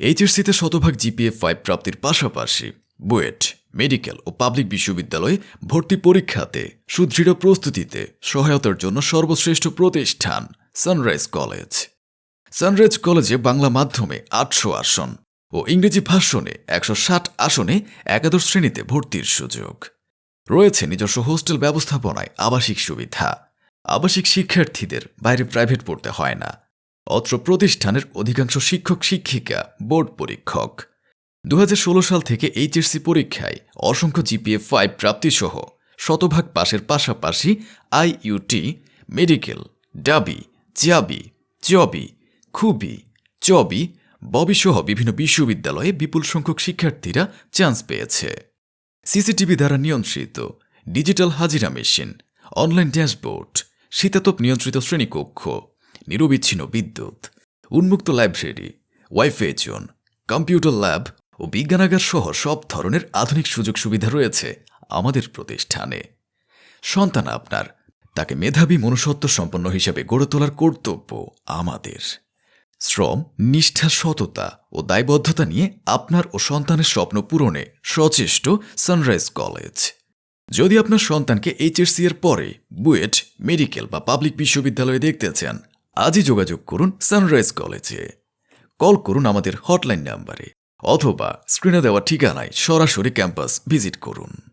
এইচএসসিতে শতভাগ GPA five প্রাপ্তির পাশাপাশি বুয়েট, মেডিকেল ও পাবলিক বিশ্ববিদ্যালয়ে ভর্তি পরীক্ষাতে সুদৃঢ় প্রস্তুতিতে সহায়তার জন্য সর্বশ্রেষ্ঠ প্রতিষ্ঠান সানরাইজ কলেজ সানরাইজ কলেজে বাংলা মাধ্যমে আটশো আসন ও ইংরেজি ভাষণে একশো ষাট আসনে একাদশ শ্রেণীতে ভর্তির সুযোগ। রয়েছে নিজস্ব হোস্টেল ব্যবস্থাপনায় আবাসিক সুবিধা। আবাসিক শিক্ষার্থীদের বাইরে প্রাইভেট পড়তে হয় না। অত্র প্রতিষ্ঠানের অধিকাংশ শিক্ষক, শিক্ষিকা, বোর্ড পরীক্ষক। দু হাজার ষোলো সাল থেকে এইচএসসি পরীক্ষায় অসংখ্য জিপিএ ফাইভ প্রাপ্তিসহ শতভাগ পাশের পাশাপাশি আইইউটি, মেডিকেল, ডাবি জিয়াবি চবি, খুবি, চবি, ববিসহ বিভিন্ন বিশ্ববিদ্যালয়ে বিপুল সংখ্যক শিক্ষার্থীরা চান্স পেয়েছে। সিসিটিভি দ্বারা নিয়ন্ত্রিত ডিজিটাল হাজিরা মেশিন, অনলাইন ড্যাশবোর্ড, শীতাতপ নিয়ন্ত্রিত শ্রেণীকক্ষ। নিরবিচ্ছিন্ন বিদ্যুৎ। উন্মুক্ত library wifi zone, computer lab ও বিজ্ঞানাগার সহ সব ধরনের আধুনিক সুযোগ সুবিধা রয়েছে আমাদের প্রতিষ্ঠানে। সন্তান আপনার, তাকে মেধাবী মনুষ্যত্ব সম্পন্ন হিসেবে গড়ে তোলার কর্তব্য আমাদের। শ্রম, নিষ্ঠা, সততা ও দায়বদ্ধতা নিয়ে আপনার ও সন্তানের স্বপ্ন পূরণে সচেষ্ট সানরাইজ কলেজ। যদি আপনার সন্তানকে এইচএসসি এর পরে বুয়েট, মেডিকেল বা পাবলিক বিশ্ববিদ্যালয়ে দেখতে চান আজই যোগাযোগ করুন সানরাইজ কলেজে। কল করুন আমাদের হটলাইন নাম্বারে অথবা স্ক্রিনে দেওয়া ঠিকানায় সরাসরি ক্যাম্পাস ভিজিট করুন।